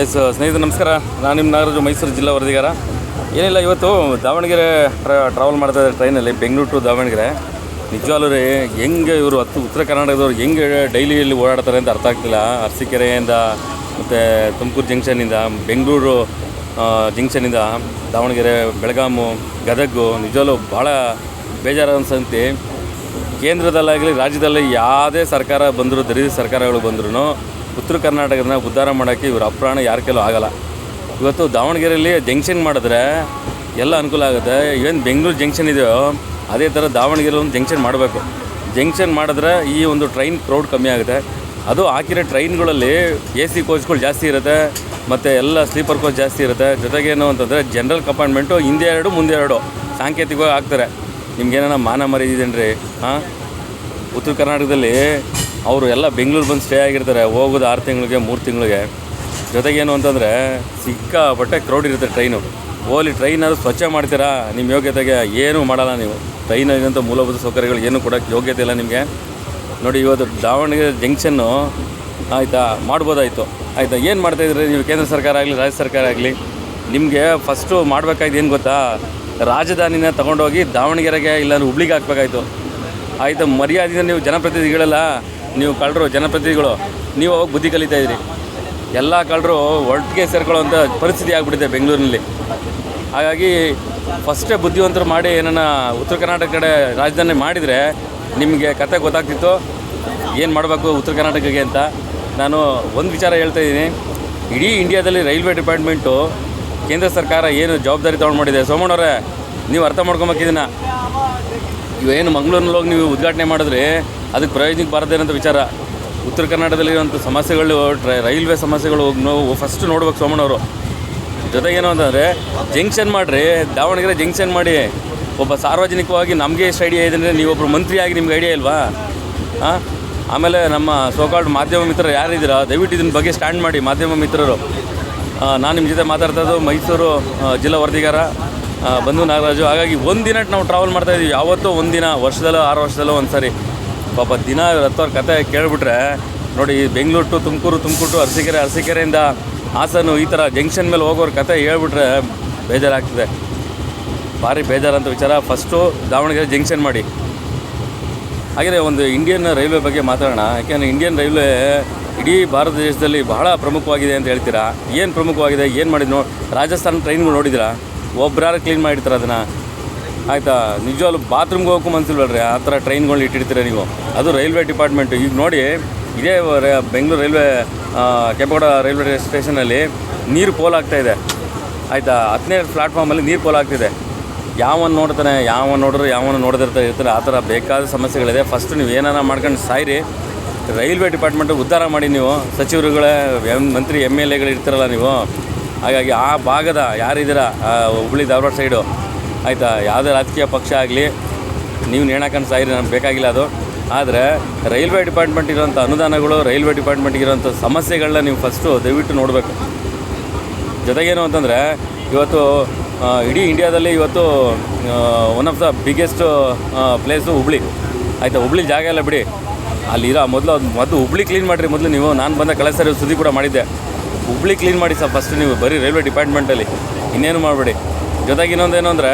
S, ಸ್ನೇಹಿತರು, ನಮಸ್ಕಾರ. ನಾನು ನಿಮ್ಮ ನಾಗರಾಜು, ಮೈಸೂರು ಜಿಲ್ಲಾ ವರದಿಗಾರ. ಏನಿಲ್ಲ, ಇವತ್ತು ದಾವಣಗೆರೆ ಟ್ರಾವೆಲ್ ಮಾಡ್ತಾ ಇದ್ದಾರೆ ಟ್ರೈನಲ್ಲಿ ಬೆಂಗಳೂರು ಟು ದಾವಣಗೆರೆ. ನಿಜವಾಗ್ಲೂ ರೀ, ಹೆಂಗೆ ಇವರು ಹತ್ತು, ಉತ್ತರ ಕರ್ನಾಟಕದವ್ರು ಹೆಂಗೆ ಡೈಲಿಯಲ್ಲಿ ಓಡಾಡ್ತಾರೆ ಅಂತ ಅರ್ಥ ಆಗ್ತಿಲ್ಲ. ಅರಸೀಕೆರೆಯಿಂದ, ಮತ್ತು ತುಮಕೂರು ಜಂಕ್ಷನಿಂದ ಬೆಂಗಳೂರು ಜಂಕ್ಷನಿಂದ ದಾವಣಗೆರೆ, ಬೆಳಗಾಮು, ಗದಗು, ನಿಜವಾಗ್ಲೂ ಭಾಳ ಬೇಜಾರು ಸಂಗತಿ ಕೇಂದ್ರದಲ್ಲಾಗಲಿ, ರಾಜ್ಯದಲ್ಲಿ ಯಾವುದೇ ಸರ್ಕಾರ ಬಂದರೂ ದರಿದ್ರ ಸರ್ಕಾರಗಳು ಬಂದ್ರೂ ಉತ್ತರ ಕರ್ನಾಟಕದನ್ನ ಉದ್ಧಾರ ಮಾಡೋಕ್ಕೆ ಇವ್ರ ಅಪ್ರಾಣ ಯಾರ ಕೈಲೂ ಆಗಲ್ಲ. ಇವತ್ತು ದಾವಣಗೆರೆಯಲ್ಲಿ ಜಂಕ್ಷನ್ ಮಾಡಿದ್ರೆ ಎಲ್ಲ ಅನುಕೂಲ ಆಗುತ್ತೆ. ಏನು ಬೆಂಗಳೂರು ಜಂಕ್ಷನ್ ಇದೆಯೋ, ಅದೇ ಥರ ದಾವಣಗೆರೆ ಒಂದು ಜಂಕ್ಷನ್ ಮಾಡಬೇಕು. ಜಂಕ್ಷನ್ ಮಾಡಿದ್ರೆ ಈ ಒಂದು ಟ್ರೈನ್ ಕ್ರೌಡ್ ಕಮ್ಮಿ ಆಗುತ್ತೆ. ಅದು ಹಾಕಿರೋ ಟ್ರೈನ್ಗಳಲ್ಲಿ ಎ ಸಿ ಕೋಚ್ಗಳು ಜಾಸ್ತಿ ಇರುತ್ತೆ, ಮತ್ತು ಎಲ್ಲ ಸ್ಲೀಪರ್ ಕೋಚ್ ಜಾಸ್ತಿ ಇರುತ್ತೆ. ಜೊತೆಗೇನು ಅಂತಂದರೆ ಜನರಲ್ ಕಂಪಾರ್ಟ್ಮೆಂಟು ಹಿಂದೆ ಎರಡು, ಮುಂದೆ ಎರಡು ಸಾಂಕೇತಿಕವಾಗಿ ಹಾಕ್ತಾರೆ ನಿಮ್ಗೇನ ಮಾನ ಮರ್ಯಾದಿದೇನ್ರಿ ಹಾಂ? ಉತ್ತರ ಕರ್ನಾಟಕದಲ್ಲಿ ಅವರು ಎಲ್ಲ ಬೆಂಗಳೂರು ಬಂದು ಸ್ಟೇ ಆಗಿರ್ತಾರೆ, ಹೋಗೋದು ಆರು ತಿಂಗಳಿಗೆ, ಮೂರು ತಿಂಗಳಿಗೆ. ಜೊತೆಗೇನು ಅಂತಂದರೆ ಸಿಕ್ಕಾಪಟ್ಟೆ ಕ್ರೌಡ್ ಇರುತ್ತೆ ಟ್ರೈನು ಓಲಿ ಅದು ಸ್ವಚ್ಛ ಮಾಡ್ತೀರಾ? ನಿಮ್ಮ ಯೋಗ್ಯತೆಗೆ ಏನೂ ಮಾಡಲ್ಲ ನೀವು. ಟ್ರೈನಾಗಂತ ಮೂಲಭೂತ ಸೌಕರ್ಯಗಳು ಏನೂ ಕೊಡೋಕ್ಕೆ ಯೋಗ್ಯತೆ ಇಲ್ಲ ನಿಮಗೆ. ನೋಡಿ, ಇವತ್ತು ದಾವಣಗೆರೆ ಜಂಕ್ಷನ್ನು ಆಯಿತಾ, ಮಾಡ್ಬೋದಾಯಿತು. ಆಯಿತಾ, ಏನು ಮಾಡ್ತಾಯಿದ್ರಿ ನೀವು? ಕೇಂದ್ರ ಸರ್ಕಾರ ಆಗಲಿ, ರಾಜ್ಯ ಸರ್ಕಾರ ಆಗಲಿ? ನಿಮಗೆ ಫಸ್ಟು ಮಾಡಬೇಕಾಯ್ತು ಏನು ಗೊತ್ತಾ? ರಾಜಧಾನಿನ ತೊಗೊಂಡೋಗಿ ದಾವಣಗೆರೆಗೆ ಇಲ್ಲಾಂದ್ರೆ ಹುಬ್ಳಿಗೆ ಹಾಕ್ಬೇಕಾಯ್ತು. ಆಯಿತು, ಮರ್ಯಾದೆಯಿಂದ ನೀವು ಜನಪ್ರತಿನಿಧಿಗಳೆಲ್ಲ. ನೀವು ಕಳ್ಳರು, ಜನಪ್ರತಿನಿಧಿಗಳು, ನೀವು ಅವಾಗ ಬುದ್ಧಿ ಕಲಿತಾ ಇದ್ದೀರಿ ಎಲ್ಲ ಕಳ್ಳರು ಒಟ್ಟಿಗೆ ಸೇರ್ಕೊಳ್ಳೋಂಥ ಪರಿಸ್ಥಿತಿ ಆಗಿಬಿಟ್ಟಿದೆ ಬೆಂಗಳೂರಿನಲ್ಲಿ. ಹಾಗಾಗಿ ಫಸ್ಟೇ ಬುದ್ಧಿವಂತರು ಮಾಡಿ ಏನನ್ನ ಉತ್ತರ ಕರ್ನಾಟಕ ಕಡೆ ರಾಜಧಾನಿ ಮಾಡಿದರೆ ನಿಮಗೆ ಕತೆ ಗೊತ್ತಾಗ್ತಿತ್ತು. ಏನು ಮಾಡಬೇಕು ಉತ್ತರ ಕರ್ನಾಟಕಕ್ಕೆ ಅಂತ. ನಾನು ಒಂದು ವಿಚಾರ ಹೇಳ್ತಾ ಇದ್ದೀನಿ. ಇಡೀ ಇಂಡಿಯಾದಲ್ಲಿ ರೈಲ್ವೆ ಡಿಪಾರ್ಟ್ಮೆಂಟು ಕೇಂದ್ರ ಸರ್ಕಾರ ಏನು ಜವಾಬ್ದಾರಿ ತೊಗೊಂಡು ಮಾಡಿದೆ. ಸೋಮಣ್ಣವ್ರೆ ನೀವು ಅರ್ಥ ಮಾಡ್ಕೊಬೇಕಿದ್ದೀನ ಇವೇನು ಮಂಗಳೂರಿನಲ್ಲಿ ಹೋಗಿ ನೀವು ಉದ್ಘಾಟನೆ ಮಾಡಿದ್ರೆ ಅದಕ್ಕೆ ಪ್ರಯೋಜನಕ್ಕೆ ಬರದೇ ಇರೋಂಥ ವಿಚಾರ. ಉತ್ತರ ಕರ್ನಾಟಕದಲ್ಲಿರುವಂಥ ಸಮಸ್ಯೆಗಳು ರೈಲ್ವೆ ಸಮಸ್ಯೆಗಳು ನಾವು ಫಸ್ಟ್ ನೋಡ್ಬೇಕು ಸೋಮಣ್ಣವರು ಜೊತೆಗೇನು ಅಂತಂದರೆ, ಜಂಕ್ಷನ್ ಮಾಡಿರಿ, ದಾವಣಗೆರೆ ಜಂಕ್ಷನ್ ಮಾಡಿ. ಒಬ್ಬ ಸಾರ್ವಜನಿಕವಾಗಿ ನಮಗೆ ಎಷ್ಟು ಐಡಿಯಾ ಇದೆ ಅಂದರೆ ನೀವೊಬ್ಬರು ಮಂತ್ರಿಯಾಗಿ ನಿಮ್ಗೆ ಐಡಿಯಾ ಇಲ್ವಾ? ಹಾಂ ಆಮೇಲೆ ನಮ್ಮ ಸೋಕಾಲ್ಡ್ ಮಾಧ್ಯಮ ಮಿತ್ರರು ಯಾರಿದ್ದೀರಾ? ದಯವಿಟ್ಟು ಇದನ್ನ ಬಗ್ಗೆ ಸ್ಟ್ಯಾಂಡ್ ಮಾಡಿ, ಮಾಧ್ಯಮ ಮಿತ್ರರು. ನಾನು ನಿಮ್ಮ ಜೊತೆ ಮಾತಾಡ್ತಾ ಮೈಸೂರು ಜಿಲ್ಲಾ ವರದಿಗಾರ ಬಂಧು ನಾಗರಾಜು. ಹಾಗಾಗಿ ಒಂದಿನ ನಾವು ಟ್ರಾವೆಲ್ ಮಾಡ್ತಾಯಿದ್ದೀವಿ ಯಾವತ್ತೋ ಒಂದಿನ, ವರ್ಷದಲ್ಲೋ ಆರು ವರ್ಷದಲ್ಲೋ ಒಂದು ಸರಿ ಪಾಪ ದಿನ ಹತ್ತವ್ರ ಕತೆ ಕೇಳಿಬಿಟ್ರೆ, ನೋಡಿ ಬೆಂಗಳೂರು ಟು ತುಮಕೂರು ತುಮಕೂರು ಟು ಅರಸೀಕೆರೆ, ಅರಸೀಕೆರೆಯಿಂದ ಹಾಸನು ಈ ಥರ ಜಂಕ್ಷನ್ ಮೇಲೆ ಹೋಗೋರ ಕತೆ ಹೇಳ್ಬಿಟ್ರೆ ಬೇಜಾರಾಗ್ತದೆ. ಭಾರಿ ಬೇಜಾರಂತ ವಿಚಾರ. ಫಸ್ಟು ದಾವಣಗೆರೆ ಜಂಕ್ಷನ್ ಮಾಡಿ. ಹಾಗೆ ಒಂದು ಇಂಡಿಯನ್ ರೈಲ್ವೆ ಬಗ್ಗೆ ಮಾತಾಡೋಣ. ಯಾಕೆಂದರೆ ಇಂಡಿಯನ್ ರೈಲ್ವೆ ಇಡೀ ಭಾರತ ದೇಶದಲ್ಲಿ ಬಹಳ ಪ್ರಮುಖವಾಗಿದೆ ಅಂತ ಹೇಳ್ತೀರಾ? ಏನು ಪ್ರಮುಖವಾಗಿದೆ? ಏನು ಮಾಡಿದ್ರು ರಾಜಸ್ಥಾನ ಟ್ರೈನ್ಗಳು ನೋಡಿದಿರಾ ಒಬ್ಬರಾರು ಕ್ಲೀನ್ ಮಾಡಿರ್ತಾರೆ ಅದನ್ನು. ಆಯಿತಾ? ನಿಜವಾಗ್ಲೂ ಬಾತ್ರೂಮ್ಗೆ ಹೋಗೋಕ್ಕೂ ಮನ್ಸಿಲ್ವಲ್ರಿ? ಆ ಥರ ಟ್ರೈನ್ಗಳು ಇಟ್ಟಿರ್ತೀರ ನೀವು? ಅದು ರೈಲ್ವೆ ಡಿಪಾರ್ಟ್ಮೆಂಟು ಈಗ ನೋಡಿ, ಇದೇ ಬೆಂಗಳೂರು ರೈಲ್ವೆ ಕೆಂಪೇಗೌಡ ರೈಲ್ವೆ ಸ್ಟೇಷನಲ್ಲಿ ನೀರು ಪೋಲ್ ಆಗ್ತಾ ಇದೆ. ಆಯಿತಾ? ಹತ್ತನೇ ಪ್ಲಾಟ್ಫಾರ್ಮಲ್ಲಿ ನೀರು ಪೋಲ್ ಆಗ್ತಿದೆ. ಯಾವನ್ ನೋಡ್ತಾನೆ, ಯಾವನ್ ನೋಡಿದ್ರೆ ಯಾವನ್ನು ನೋಡದಿರ್ತಾರೆ ಇರ್ತಾರೆ ಆ ಥರ ಬೇಕಾದ ಸಮಸ್ಯೆಗಳಿದೆ. ಫಸ್ಟ್ ನೀವು ಏನಾರ ಮಾಡ್ಕೊಂಡು ಸಾಯಿರಿ. ರೈಲ್ವೆ ಡಿಪಾರ್ಟ್ಮೆಂಟ್ ಉದ್ಧಾರ ಮಾಡಿ ನೀವು. ಸಚಿವರುಗಳೇ ಮಂತ್ರಿ ಎಂ ಎಲ್ ಎಗಳು ಇರ್ತಾರಲ್ಲ ನೀವು. ಹಾಗಾಗಿ ಆ ಭಾಗದ ಯಾರಿದ್ದೀರಾ? ಹುಬ್ಳಿ ಧಾರವಾಡ ಸೈಡು ಆಯಿತಾ, ಯಾವುದೇ ರಾಜಕೀಯ ಪಕ್ಷ ಆಗಲಿ, ನೀವು ನೇಣಾಕೊಂಡು ಸಾಯಿರಿ ನಮ್ಗೆ ಬೇಕಾಗಿಲ್ಲ ಅದು. ಆದರೆ ರೈಲ್ವೆ ಡಿಪಾರ್ಟ್ಮೆಂಟ್ ಇರೋಂಥ ಅನುದಾನಗಳು, ರೈಲ್ವೆ ಡಿಪಾರ್ಟ್ಮೆಂಟ್ಗೆ ಇರೋಂಥ ಸಮಸ್ಯೆಗಳನ್ನ ನೀವು ಫಸ್ಟು ದಯವಿಟ್ಟು ನೋಡಬೇಕು. ಜೊತೆಗೇನು ಅಂತಂದರೆ, ಇವತ್ತು ಇಡೀ ಇಂಡಿಯಾದಲ್ಲಿ ಇವತ್ತು one of the biggest place Hubli. ಆಯಿತಾ, ಹುಬ್ಳಿ ಜಾಗ ಎಲ್ಲ ಬಿಡಿ. ಅಲ್ಲಿರೋ ಮೊದಲು ಅದು ಮೊದಲು ಹುಬ್ಳಿ ಕ್ಲೀನ್ ಮಾಡಿರಿ ಮೊದಲು ನೀವು. ನಾನು ಬಂದ ಕಳೆದ ಸರಿ ಸುದ್ದಿ ಕೂಡ ಮಾಡಿದ್ದೆ. ಹುಬ್ಳಿ ಕ್ಲೀನ್ ಮಾಡಿ ಸರ್ ಫಸ್ಟ್ ನೀವು ಬರೀ ರೈಲ್ವೆ ಡಿಪಾರ್ಟ್ಮೆಂಟಲ್ಲಿ ಇನ್ನೇನು ಮಾಡಬೇಡಿ. ಜೊತೆಗೆ ಇನ್ನೊಂದೇನು ಅಂದರೆ,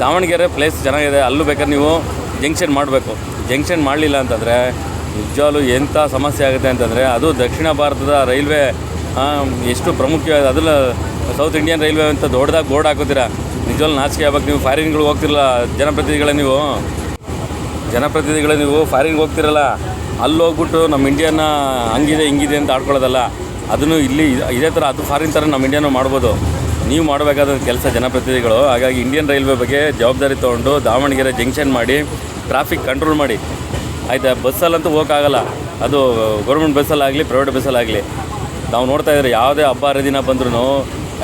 ದಾವಣಗೆರೆ ಪ್ಲೇಸ್ ಚೆನ್ನಾಗಿದೆ, ಅಲ್ಲೂ ಬೇಕಾದ್ರೆ ನೀವು ಜಂಕ್ಷನ್ ಮಾಡಬೇಕು. ಜಂಕ್ಷನ್ ಮಾಡಲಿಲ್ಲ ಅಂತಂದರೆ, ನಿಜವಾಗ್ಲೂ ಎಂಥ ಸಮಸ್ಯೆ ಆಗುತ್ತೆ ಅಂತಂದರೆ, ಅದು ದಕ್ಷಿಣ ಭಾರತದ ರೈಲ್ವೆ ಎಷ್ಟು ಪ್ರಮುಖ ಅದಲ್ಲ ಸೌತ್ ಇಂಡಿಯನ್ ರೈಲ್ವೆ ಅಂತ ದೊಡ್ಡದಾಗಿ ಬೋರ್ಡ್ ಹಾಕೋತೀರಾ ನಿಜವಾಗ್ಲೂ ನಾಚಿಕೆ ಆಗಬೇಕು. ನೀವು ಫಾರಿನ್ಗಳು ಹೋಗ್ತಿರಲ್ಲ, ಜನಪ್ರತಿನಿಧಿಗಳೇ ನೀವು. ಜನಪ್ರತಿನಿಧಿಗಳೇ ನೀವು ಫಾರಿನ್ಗೆ ಹೋಗ್ತಿರಲ್ಲ, ಅಲ್ಲಿ ಹೋಗ್ಬಿಟ್ಟು ನಮ್ಮ ಇಂಡಿಯಾನ ಹಂಗಿದೆ, ಹಿಂಗಿದೆ ಅಂತ ಆಡ್ಕೊಳ್ಳೋದಲ್ಲ, ಅದನ್ನು ಇಲ್ಲಿ ಇದೇ ಥರ ಅದು ಫಾರಿನ್ ಥರ ನಮ್ಮ ಇಂಡಿಯಾನು ಮಾಡ್ಬೋದು. ನೀವು ಮಾಡಬೇಕಾದ ಕೆಲಸ ಜನಪ್ರತಿನಿಧಿಗಳು, ಹಾಗಾಗಿ ಇಂಡಿಯನ್ ರೈಲ್ವೆ ಬಗ್ಗೆ ಜವಾಬ್ದಾರಿ ತೊಗೊಂಡು ದಾವಣಗೆರೆ ಜಂಕ್ಷನ್ ಮಾಡಿ ಟ್ರಾಫಿಕ್ ಕಂಟ್ರೋಲ್ ಮಾಡಿ. ಆಯಿತಾ ಬಸ್ಸಲ್ಲಂತೂ ಹೋಗೋಕ್ಕಾಗಲ್ಲ. ಅದು ಗೌರ್ಮೆಂಟ್ ಬಸ್ಸಲ್ಲಾಗಲಿ ಪ್ರೈವೇಟ್ ಬಸ್ಸಲ್ಲಾಗಲಿ ನಾವು ನೋಡ್ತಾ ಇದ್ರೆ ಯಾವುದೇ ಹಬ್ಬ, ಹರಿದಿನ ಬಂದ್ರೂ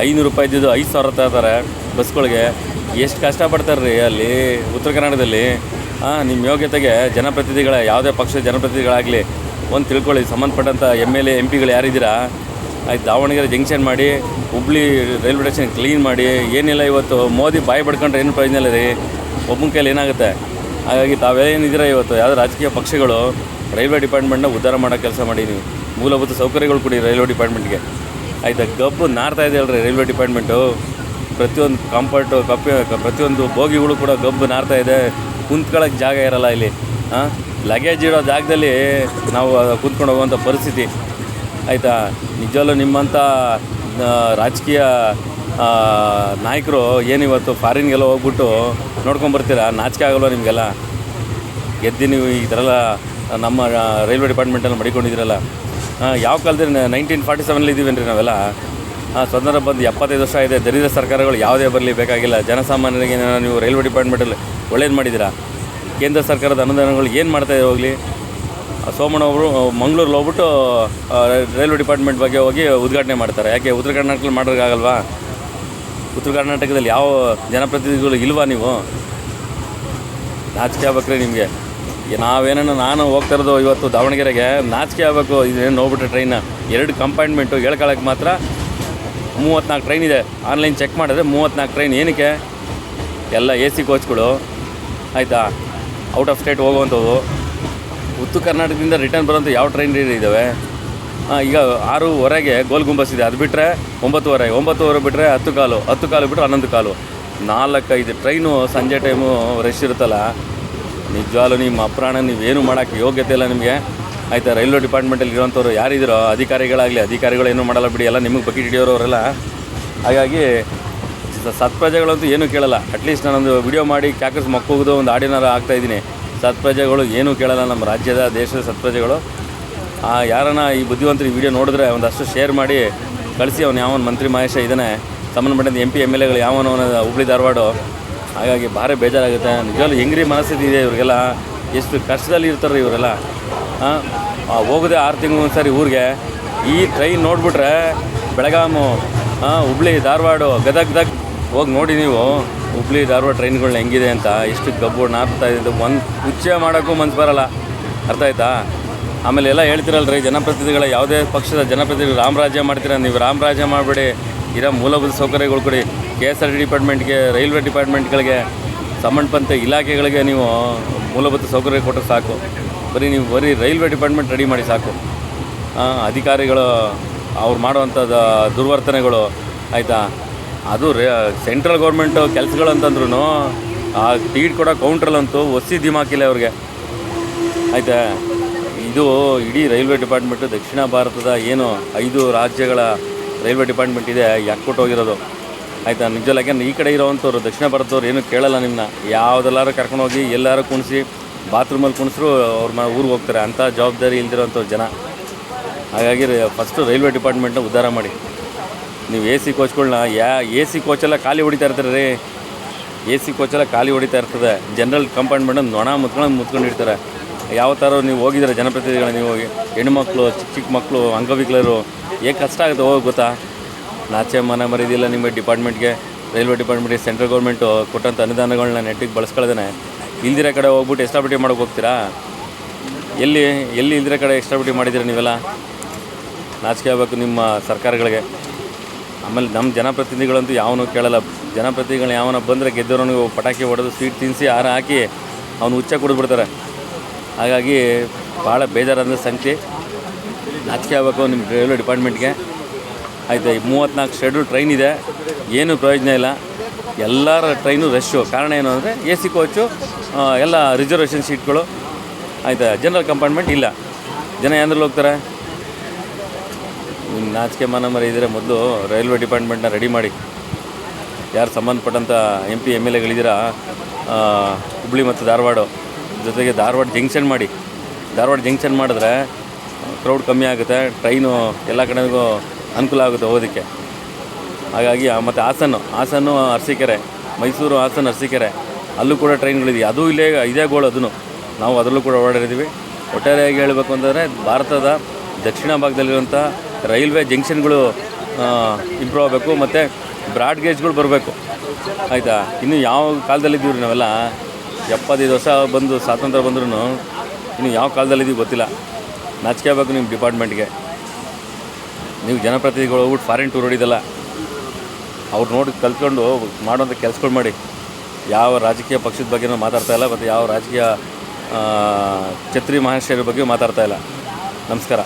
ಐನೂರು ರೂಪಾಯಿ ಇದ್ದಿದ್ದು ಐದು ಸಾವಿರ ತಗೋತಾರೆ ಬಸ್ಗಳಿಗೆ ಎಷ್ಟು ಕಷ್ಟಪಡ್ತಾರೆ ರೀ ಅಲ್ಲಿ, ಉತ್ತರ ಕನ್ನಡದಲ್ಲಿ? ನಿಮ್ಮ ಯೋಗ್ಯತೆಗೆ ಜನಪ್ರತಿನಿಧಿಗಳ, ಯಾವುದೇ ಪಕ್ಷದ ಜನಪ್ರತಿನಿಧಿಗಳಾಗಲಿ, ಒಂದು ತಿಳ್ಕೊಳ್ಳಿ. ಸಂಬಂಧಪಟ್ಟಂಥ ಎಂ ಎಲ್ ಎ ಎಂ ಪಿಗಳು ಯಾರಿದ್ದೀರಾ? ಆಯ್ತು, ದಾವಣಗೆರೆ ಜಂಕ್ಷನ್ ಮಾಡಿ, ಹುಬ್ಳಿ ರೈಲ್ವೆ ಸ್ಟೇಷನ್ ಕ್ಲೀನ್ ಮಾಡಿ, ಏನಿಲ್ಲ ಇವತ್ತು, ಮೋದಿ ಬಾಯಿ ಪಡ್ಕೊಂಡ್ರೆ ಏನು ಪ್ರಯೋಜನ ಇಲ್ಲ ರೀ? ಒಬ್ಬನ ಕೈಲಿ ಏನಾಗುತ್ತೆ? ಹಾಗಾಗಿ ತಾವೇನಿದ್ದೀರಾ ಇವತ್ತು? ಯಾವುದೇ ರಾಜಕೀಯ ಪಕ್ಷಗಳು ರೈಲ್ವೆ ಡಿಪಾರ್ಟ್ಮೆಂಟ್ನ ಉದ್ಧಾರ ಮಾಡೋ ಕೆಲಸ ಮಾಡಿ ನೀವು ಮೂಲಭೂತ ಸೌಕರ್ಯಗಳು ಕೊಡಿ ರೈಲ್ವೆ ಡಿಪಾರ್ಟ್ಮೆಂಟ್ಗೆ. ಆಯ್ತಾ, ಗಬ್ಬು ನಾರ್ತಾ ಇದೆ ಅಲ್ರಿ ರೈಲ್ವೆ ಡಿಪಾರ್ಟ್ಮೆಂಟು. ಪ್ರತಿಯೊಂದು ಕಂಫರ್ಟು ಕಪ್ಪೆ, ಪ್ರತಿಯೊಂದು ಬೋಗಿಗಳು ಕೂಡ ಗಬ್ಬು ನಾರ್ತಾ ಇದೆ. ಕುಂತ್ಕೊಳ್ಳೋಕ್ಕೆ ಜಾಗ ಇರಲ್ಲ ಇಲ್ಲಿ. ಲಗೇಜ್ ಇಡೋ ಜಾಗದಲ್ಲಿ ನಾವು ಕುಂತ್ಕೊಂಡು ಹೋಗುವಂಥ ಪರಿಸ್ಥಿತಿ. ಆಯಿತಾ? ನಿಜವಲ್ಲೂ ನಿಮ್ಮಂಥ ರಾಜಕೀಯ ನಾಯಕರು ಏನಿವತ್ತು ಫಾರಿನ್ಗೆಲ್ಲ ಹೋಗ್ಬಿಟ್ಟು ನೋಡ್ಕೊಂಬರ್ತೀರಾ ನಾಚಿಕೆ ಆಗಲ್ವ ನಿಮಗೆಲ್ಲ? ಗೆದ್ದು ನೀವು ಈ ಥರ ಎಲ್ಲ ನಮ್ಮ ರೈಲ್ವೆ ಡಿಪಾರ್ಟ್ಮೆಂಟಲ್ಲಿ ಮಡಿಕೊಂಡಿದ್ದೀರಲ್ಲ. ಯಾವ ಕಾಲದಲ್ಲಿ ನೈನ್ಟೀನ್ ಫಾರ್ಟಿ ಸೆವೆನಲ್ಲಿ ಇದ್ದೀವೇನ್ರಿ ನಾವೆಲ್ಲ? ಸ್ವತಂತ್ರ ಬಂದು ಎಪ್ಪತ್ತೈದು ವರ್ಷ ಇದೆ ದರಿದ್ರ ಸರ್ಕಾರಗಳು ಯಾವುದೇ ಬರಲಿ ಬೇಕಾಗಿಲ್ಲ. ಜನಸಾಮಾನ್ಯರಿಗೆ ನೀವು ರೈಲ್ವೆ ಡಿಪಾರ್ಟ್ಮೆಂಟಲ್ಲಿ ಒಳ್ಳೇದು ಮಾಡಿದ್ದೀರಾ? ಕೇಂದ್ರ ಸರ್ಕಾರದ ಅನುದಾನಗಳು ಏನು ಮಾಡ್ತಾಯಿದೆ ಹೋಗಲಿ? ಸೋಮಣ್ಣ ಅವರು ಮಂಗಳೂರಲ್ಲಿ ಹೋಗ್ಬಿಟ್ಟು ರೈಲ್ವೆ ಡಿಪಾರ್ಟ್ಮೆಂಟ್ ಬಗ್ಗೆ ಹೋಗಿ ಉದ್ಘಾಟನೆ ಮಾಡ್ತಾರೆ. ಯಾಕೆ, ಉತ್ತರ ಕರ್ನಾಟಕದಲ್ಲಿ ಮಾಡೋಕ್ಕಾಗಲ್ವಾ ಉತ್ತರ ಕರ್ನಾಟಕದಲ್ಲಿ ಯಾವ ಜನಪ್ರತಿನಿಧಿಗಳು ಇಲ್ವಾ ನೀವು? ನಾಚಿಕೆ ಆಗ್ಬೇಕ್ರಿ ನಿಮಗೆ. ನಾವೇನೋ ನಾನು ಹೋಗ್ತಾ ಇರೋದು ಇವತ್ತು ದಾವಣಗೆರೆಗೆ. ನಾಚಿಕೆ ಆಗಬೇಕು, ಇದೇನು ನೋಡ್ಬಿಟ್ರೆ ಟ್ರೈನ. ಎರಡು ಕಂಪಾರ್ಟ್ಮೆಂಟು ಹೇಳ್ಕೊಳಕ್ಕೆ ಮಾತ್ರ ಮೂವತ್ತ್ನಾಲ್ಕು ಟ್ರೈನ್ ಇದೆ. ಆನ್ಲೈನ್ ಚೆಕ್ ಮಾಡಿದ್ರೆ ಮೂವತ್ತ್ನಾಲ್ಕು ಟ್ರೈನ್ ಏನಕ್ಕೆ? ಎಲ್ಲ ಎ ಸಿ ಕೋಚ್ಗಳು. ಆಯಿತಾ? ಔಟ್ ಆಫ್ ಸ್ಟೇಟ್ ಹೋಗುವಂಥವು ಉತ್ತರ ಕರ್ನಾಟಕದಿಂದ ರಿಟರ್ನ್ ಬರೋಂಥ ಯಾವ ಟ್ರೈನ್ ಇದ್ದಾವೆ ಈಗ ಆರೂವರೆಗೆ ಗೋಲ್ ಗುಂಬಸ್ ಇದೆ. ಅದು ಬಿಟ್ಟರೆ ಒಂಬತ್ತುವರೆ ಒಂಬತ್ತುವರೆ ಬಿಟ್ಟರೆ ಹತ್ತು ಕಾಲು ಹತ್ತು ಕಾಲು ಬಿಟ್ಟರೆ ಹನ್ನೊಂದು ಕಾಲು. ನಾಲ್ಕೈದು ಟ್ರೈನು ಸಂಜೆ ಟೈಮು ರಶ್ ಇರುತ್ತಲ್ಲ? ನಿಜವಾಗ್ಲೂ ನಿಮ್ಮ ಅಪ್ರಾಣ, ನೀವೇನು ಮಾಡೋಕ್ಕೆ ಯೋಗ್ಯತೆ ಇಲ್ಲ ನಿಮಗೆ. ಆಯಿತಾ, ರೈಲ್ವೆ ಡಿಪಾರ್ಟ್ಮೆಂಟಲ್ಲಿ ಇರೋಂಥವ್ರು ಯಾರಿದ್ದೀರೋ, ಅಧಿಕಾರಿಗಳಾಗಲಿ, ಅಧಿಕಾರಿಗಳು ಏನೂ ಮಾಡಲ್ಲ ಬಿಡಿ, ಎಲ್ಲ ನಿಮಗೆ ಬಕೆಟ್ ಹಿಡಿಯೋರವರೆಲ್ಲ. ಹಾಗಾಗಿ ಸತ್ಪ್ರಜೆಗಳಂತೂ ಏನೂ ಕೇಳಲ್ಲ. ಅಟ್ಲೀಸ್ಟ್ ನಾನೊಂದು ವಿಡಿಯೋ ಮಾಡಿ ಕ್ಯಾಕರ್ಸ್ ಮಕ್ಕೋಗೋದು, ಒಂದು ಆಡಿನಾರ ಆಗ್ತಾಯಿದ್ದೀನಿ ಸತ್ಪ್ರಜೆಗಳು ಏನೂ ಕೇಳಲ್ಲ ನಮ್ಮ ರಾಜ್ಯದ, ದೇಶದ ಸತ್ಪ್ರಜೆಗಳು. ಆ, ಯಾರನ್ನ ಈ ಬುದ್ಧಿವಂತರು ಈ ವಿಡಿಯೋ ನೋಡಿದ್ರೆ ಒಂದಷ್ಟು ಶೇರ್ ಮಾಡಿ ಕಳಿಸಿ. ಅವ್ನು ಯಾವನ ಮಂತ್ರಿ ಮಹೇಶ ಇದನ್ನೇ. ಸಂಬಂಧಪಟ್ಟಂತೆ ಎಂ ಪಿ ಎಂ ಎಲ್ ಎಗಳು ಯಾವನ ಹುಬ್ಳಿ ಧಾರವಾಡ. ಹಾಗಾಗಿ ಭಾರಿ ಬೇಜಾರಾಗುತ್ತೆ. ನಿಜವಾಗ್ಲೂ ಹೆಂಗ್ರಿ ಮನಸ್ಸಿದೆ ಇವ್ರಿಗೆಲ್ಲ. ಎಷ್ಟು ಕಷ್ಟದಲ್ಲಿ ಇರ್ತಾರೆ ಇವರೆಲ್ಲ. ಹಾಂ ಹೋಗೋದೇ ಆರು ತಿಂಗಳು ಒಂದು ಸರಿ ಊರಿಗೆ. ಈ ಟ್ರೈನ್ ನೋಡಿಬಿಟ್ರೆ ಬೆಳಗಾಮು ಹಾಂ ಹುಬ್ಳಿ, ಧಾರವಾಡ, ಗದಗ್ ಹೋಗಿ ನೋಡಿ ನೀವು. ಹುಬ್ಳಿ ಧಾರವಾಡ ಟ್ರೈನ್ಗಳನ್ನ ಹೆಂಗಿದೆ ಅಂತ ಎಷ್ಟು ಗಬ್ಬು ನಾರ್ತಾ ಇದೆ ಒಂದು ಉಚ್ಚೆ ಮಾಡೋಕ್ಕೂ ಮನ್ಸು ಬರಲ್ಲ. ಅರ್ಥ ಆಯ್ತಾ? ಆಮೇಲೆ ಎಲ್ಲ ಹೇಳ್ತಿರಲ್ರಿ, ಜನಪ್ರತಿನಿಧಿಗಳ ಯಾವುದೇ ಪಕ್ಷದ ಜನಪ್ರತಿನಿಧಿಗಳು ರಾಮರಾಜ್ಯ ಮಾಡ್ತೀರ? ನೀವು ರಾಮರಾಜ್ಯ ಮಾಡಬೇಡಿ, ಇರೋ ಮೂಲಭೂತ ಸೌಕರ್ಯಗಳು ಕೊಡಿ. ಕೆ ಎಸ್ ಆರ್ ಟಿ ಡಿಪಾರ್ಟ್ಮೆಂಟ್ಗೆ, ರೈಲ್ವೆ ಡಿಪಾರ್ಟ್ಮೆಂಟ್ಗಳಿಗೆ, ಸಂಬಂಧಪಟ್ಟ ಇಲಾಖೆಗಳಿಗೆ ನೀವು ಮೂಲಭೂತ ಸೌಕರ್ಯ ಕೊಟ್ಟರೆ ಸಾಕು. ಬರೀ ನೀವು ಬರೀ ರೈಲ್ವೆ ಡಿಪಾರ್ಟ್ಮೆಂಟ್ ರೆಡಿ ಮಾಡಿ ಸಾಕು. ಅಧಿಕಾರಿಗಳು ಅವ್ರು ಮಾಡುವಂಥದ್ದು ದುರ್ವರ್ತನೆಗಳು, ಆಯಿತಾ? ಅದು ರೇ ಸೆಂಟ್ರಲ್ ಗೌರ್ಮೆಂಟು ಕೆಲಸಗಳು ಅಂತಂದ್ರೂ ಆ ಟಿಕೆಟ್ ಕೊಡೋ ಕೌಂಟ್ರಲ್ಲಂತೂ ಒಸಿ ದಿಮಾಕಿಲ್ಲ ಅವ್ರಿಗೆ. ಆಯಿತಾ? ಇದು ಇಡೀ ರೈಲ್ವೆ ಡಿಪಾರ್ಟ್ಮೆಂಟು, ದಕ್ಷಿಣ ಭಾರತದ ಏನು ಐದು ರಾಜ್ಯಗಳ ರೈಲ್ವೆ ಡಿಪಾರ್ಟ್ಮೆಂಟ್ ಇದೆ, ಯಾಕ್ಕೊಟ್ಟು ಹೋಗಿರೋದು? ಆಯಿತಾ? ನಿಜ ಯಾಕೆಂದ್ರೆ ಈ ಕಡೆ ಇರೋವಂಥವ್ರು, ದಕ್ಷಿಣ ಭಾರತದವ್ರು ಏನು ಕೇಳಲ್ಲ ನಿಮ್ಮನ್ನ ಯಾವುದೆಲ್ಲಾರು ಕರ್ಕೊಂಡೋಗಿ ಎಲ್ಲರೂ ಕುಣಿಸಿ ಬಾತ್ರೂಮಲ್ಲಿ ಕುಣಿಸ್ರು ಅವ್ರ ಮ, ಊರಿಗೆ ಹೋಗ್ತಾರೆ. ಅಂಥ ಜವಾಬ್ದಾರಿ ಇಲ್ದಿರೋಂಥವ್ರು ಜನ. ಹಾಗಾಗಿ ಫಸ್ಟು ರೈಲ್ವೆ ಡಿಪಾರ್ಟ್ಮೆಂಟ್ನ ಉದ್ಧಾರ ಮಾಡಿ. ನೀವು ಎ ಸಿ ಕೋಚ್ಗಳನ್ನ ಯಾ ಎ ಸಿ ಕೋಚೆಲ್ಲ ಖಾಲಿ ಹೊಡಿತಾ ಇರ್ತಾರೆ ರೀ. ಎ ಸಿ ಕೋಚೆಲ್ಲ ಖಾಲಿ ಹೊಡಿತಾ ಇರ್ತದೆ. ಜನರಲ್ ಕಂಪಾರ್ಟ್ಮೆಂಟ್ ನೊಣ ಮುತ್ಕೊಂಡು ಮುತ್ಕೊಂಡು ಇರ್ತಾರೆ ಯಾವ ಥರ ನೀವು ಹೋಗಿದ್ದೀರ ಜನಪ್ರತಿನಿಧಿಗಳು ನೀವು ಹೋಗಿ ಹೆಣ್ಮಕ್ಳು ಚಿಕ್ಕ ಚಿಕ್ಕ ಮಕ್ಕಳು, ಅಂಗವಿಕಲರು ಏ ಕಷ್ಟ ಆಗುತ್ತೆ ಹೋಗಿ ಗೊತ್ತಾ? ನಾಚೆ ಮನೆ ಮರಿದಿಲ್ಲ ನಿಮ್ಮ ಡಿಪಾರ್ಟ್ಮೆಂಟ್ಗೆ. ರೈಲ್ವೆ ಡಿಪಾರ್ಟ್ಮೆಂಟ್ಗೆ ಸೆಂಟ್ರಲ್ ಗೌರ್ಮೆಂಟು ಕೊಟ್ಟಂಥ ಅನುದಾನಗಳನ್ನ ನೆಟ್ಟಿಗೆ ಬಳಸ್ಕೊಳ್ದೇ ಇಲ್ದಿರೋ ಕಡೆ ಹೋಗ್ಬಿಟ್ಟು ಎಕ್ಸ್ಟ್ರಾ ಮಾಡೋಕೆ ಹೋಗ್ತೀರಾ? ಎಲ್ಲಿ ಎಲ್ಲಿ ಇಲ್ದಿರೋ ಕಡೆ ಎಕ್ಸ್ಟ್ರಾ ಮಾಡಿದ್ದೀರಾ ನೀವೆಲ್ಲ? ನಾಚಿಕೆ ಆಗಬೇಕು ನಿಮ್ಮ ಸರ್ಕಾರಗಳಿಗೆ. ಆಮೇಲೆ ನಮ್ಮ ಜನಪ್ರತಿನಿಧಿಗಳಂತೂ ಯಾವನು ಕೇಳಲ್ಲ. ಜನಪ್ರತಿನಿಧಿಗಳು ಯಾವನ ಬಂದರೆ ಗೆದ್ದವನಿಗೆ ಪಟಾಕಿ ಹೊಡೆದು ಸ್ವೀಟ್ ತಿನ್ನಿಸಿ ಹಾರ ಹಾಕಿ ಅವನು ಹುಚ್ಚ ಕುಡಿದ್ಬಿಡ್ತಾರೆ. ಹಾಗಾಗಿ ಭಾಳ ಬೇಜಾರಾದ ಸಂಖ್ಯೆ ನಾಚಿಕೆ ಆಗಬೇಕು ನಿಮ್ಮ ರೈಲ್ವೆ ಡಿಪಾರ್ಟ್ಮೆಂಟ್ಗೆ. ಆಯಿತು, ಈ ಮೂವತ್ತ್ನಾಲ್ಕು ಶೆಡ್ಯೂಲ್ ಟ್ರೈನ್ ಇದೆ. ಏನೂ ಪ್ರಯೋಜನ ಇಲ್ಲ. ಎಲ್ಲರ ಟ್ರೈನು ರಶ್ಶು ಕಾರಣ ಏನು ಅಂದರೆ ಎ ಸಿ ಕೋಚು ಎಲ್ಲ ರಿಸರ್ವೇಷನ್ ಸೀಟ್ಗಳು ಆಯಿತಾ, ಜನರಲ್ ಕಂಪಾರ್ಟ್ಮೆಂಟ್ ಇಲ್ಲ. ಜನ ಏನರಲ್ಲಿ ಹೋಗ್ತಾರೆ? ನಿಮ್ಮ ನಾಚಿಕೆ ಮಾನ ಮರ ಇದ್ದರೆ ಮೊದಲು ರೈಲ್ವೆ ಡಿಪಾರ್ಟ್ಮೆಂಟ್ನ ರೆಡಿ ಮಾಡಿ. ಯಾರು ಸಂಬಂಧಪಟ್ಟಂಥ ಎಂ ಪಿ ಎಂ ಎಲ್ ಎಗಳಿದ್ದೀರಾ ಹುಬ್ಳಿ ಮತ್ತು ಧಾರವಾಡ. ಜೊತೆಗೆ ಧಾರವಾಡ ಜಂಕ್ಷನ್ ಮಾಡಿ. ಧಾರವಾಡ ಜಂಕ್ಷನ್ ಮಾಡಿದ್ರೆ ಕ್ರೌಡ್ ಕಮ್ಮಿ ಆಗುತ್ತೆ ಟ್ರೈನು ಎಲ್ಲ ಕಡೆಗೂ ಅನುಕೂಲ ಆಗುತ್ತೆ ಹೋಗೋದಕ್ಕೆ. ಹಾಗಾಗಿ ಮತ್ತು ಹಾಸನ್ನು ಹಾಸನ್ನು ಅರಸೀಕೆರೆ, ಮೈಸೂರು ಹಾಸನ ಅರಸೀಕೆರೆ, ಅಲ್ಲೂ ಕೂಡ ಟ್ರೈನ್ಗಳಿದೆ ಅದು ಇಲ್ಲೇ ಇದೇ ಗೋಳು ಅದನ್ನು ನಾವು ಅದರಲ್ಲೂ ಕೂಡ ಓಡಾಡಿದ್ದೀವಿ ಒಟ್ಟಾರೆಯಾಗಿ ಹೇಳಬೇಕು ಅಂತಂದರೆ ಭಾರತದ ದಕ್ಷಿಣ ಭಾಗದಲ್ಲಿರುವಂಥ ರೈಲ್ವೆ ಜಂಕ್ಷನ್ಗಳು ಇಂಪ್ರೂವ್ ಆಗಬೇಕು ಮತ್ತು ಬ್ರಾಡ್ ಗೇಜ್ಗಳು ಬರಬೇಕು. ಆಯಿತಾ? ಇನ್ನು ಯಾವ ಕಾಲದಲ್ಲಿದ್ದೀವಿ ನಾವೆಲ್ಲ? ಎಪ್ಪತ್ತೈದು ವರ್ಷ ಬಂದು, ಸ್ವಾತಂತ್ರ್ಯ ಬಂದ್ರೂ ಇನ್ನು ಯಾವ ಕಾಲದಲ್ಲಿದ್ದೀವಿ ಗೊತ್ತಿಲ್ಲ. ನಾಚಿಕೆ ಆಗಬೇಕು ನಿಮ್ಮ ಡಿಪಾರ್ಟ್ಮೆಂಟ್ಗೆ. ನೀವು ಜನಪ್ರತಿನಿಧಿಗಳು ಹೋಗ್ಬಿಟ್ಟು ಫಾರಿನ್ ಟೂರ್ ಹೊಡಿದಲ್ಲ. ಅವ್ರು ನೋಡಿ ಕಲ್ತ್ಕೊಂಡು ಮಾಡುವಂಥ ಕೆಲಸಗಳು ಮಾಡಿ. ಯಾವ ರಾಜಕೀಯ ಪಕ್ಷದ ಬಗ್ಗೆನೂ ಮಾತಾಡ್ತಾ ಇಲ್ಲ, ಮತ್ತು ಯಾವ ರಾಜಕೀಯ ಛತ್ರಿ ಮಹೇಶ್ವರ ಬಗ್ಗೆ ಮಾತಾಡ್ತಾ ಇಲ್ಲ. ನಮಸ್ಕಾರ.